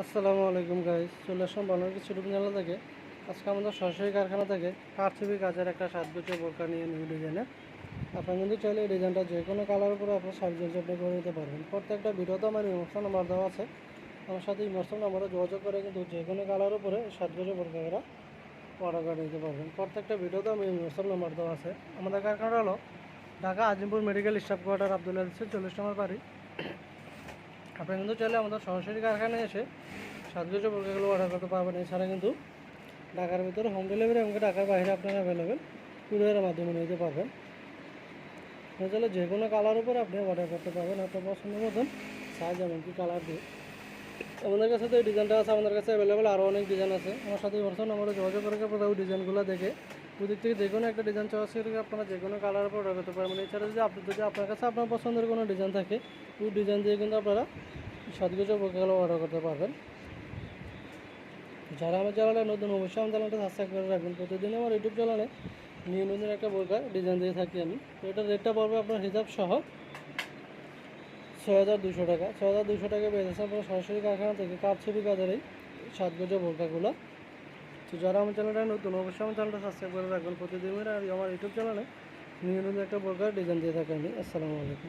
আসসালামু আলাইকুম গাইস চলে আসলাম বাংলাদেশ ছোটো জানলা থেকে। আজকে আমাদের সরাসরি কারখানা থেকে কারচুপি কাজের একটা সাত বছর বোরকা নিয়ে নিউ ডিজাইনের। আপনার কিন্তু চাইলে এই ডিজাইনটা যে কোনো কালার উপরে আপনার সার্ভিস আপনি করে নিতে পারবেন। প্রত্যেকটা ভিডিওতে আমার ইমোশন নাম্বার দেওয়া আছে। আমার সাথে ইমোশন নাম্বারে যোগাযোগ করে কিন্তু যে কোনো কালার উপরে সাত বছর বোরকারা অর্ডার করে নিতে পারবেন। প্রত্যেকটা ভিডিওতে আমি ইমোশন নাম্বার দেওয়া আছে। আমাদের কারখানাটা হলো Dhaka Azimpur medical staff quarter Abdullah চল্লিশ নম্বর বাড়ি। আপনি কিন্তু চাইলে আমাদের সরাসরি কারখানায় এসে সাতগুজো বোরকাগুলো অর্ডার করতে পারবেন। এছাড়া কিন্তু ঢাকার ভিতরে হোম ডেলিভারি এবং ঢাকার বাইরে আপনারা অ্যাভেলেবেল কুরিয়ারের মাধ্যমে নিতে পারবেন। চাইলে যে কোনো কালার উপরে আপনি অর্ডার করতে পারবেন। আপনার পছন্দ মতন সাইজ এমনকি কালার দিয়ে। আমাদের কাছে তো এই ডিজাইনটা আছে, আমাদের কাছে অ্যাভেলেবেল আরও অনেক ডিজাইন আছে। আমার সাথে বর্তমান আমরা যোগাযোগ করে আপনারা ডিজাইনগুলো দেখে ওদিক থেকে যে কোনো একটা ডিজাইন চয়েস করে আপনারা যে কোনো কালার উপর অর্ডার করতে পারবেন। এছাড়া যদি আপনি যদি আপনার কাছে আপনার পছন্দের কোনো ডিজাইন থাকে, ওই ডিজাইন দিয়ে কিন্তু আপনারা সাতগুজো বোরকাগুলো অর্ডার করতে পারবেন। যারা আমার চ্যানেলে নতুন, অবশ্যই আমার চ্যানেলটা সাবস্ক্রাইব করে রাখবেন। প্রতিদিন আমার ইউটিউব চ্যানেলে নিউ নতুন একটা বোরকা ডিজাইন দিয়ে থাকি আমি। তো এটার রেটটা পড়বে আপনার হিসাব সহ ছয় হাজার দুশো টাকা। ছয় হাজার দুশো টাকা বেঁধেছে আপনার সরাসরি কারখানা থেকে কাপ ছবি কাজের এই গজে বোরকাগুলো তো যারা আমার চ্যানেলটা নতুন, অবশ্যই আমার চ্যানেলটা সাবস্ক্রাইব করে রাখবেন। প্রতিদিনের আর আমার ইউটিউব চ্যানেলে নিউ নতুন একটা বোরকার ডিজাইন দিয়ে থাকি আমি। আসসালামু আলাইকুম।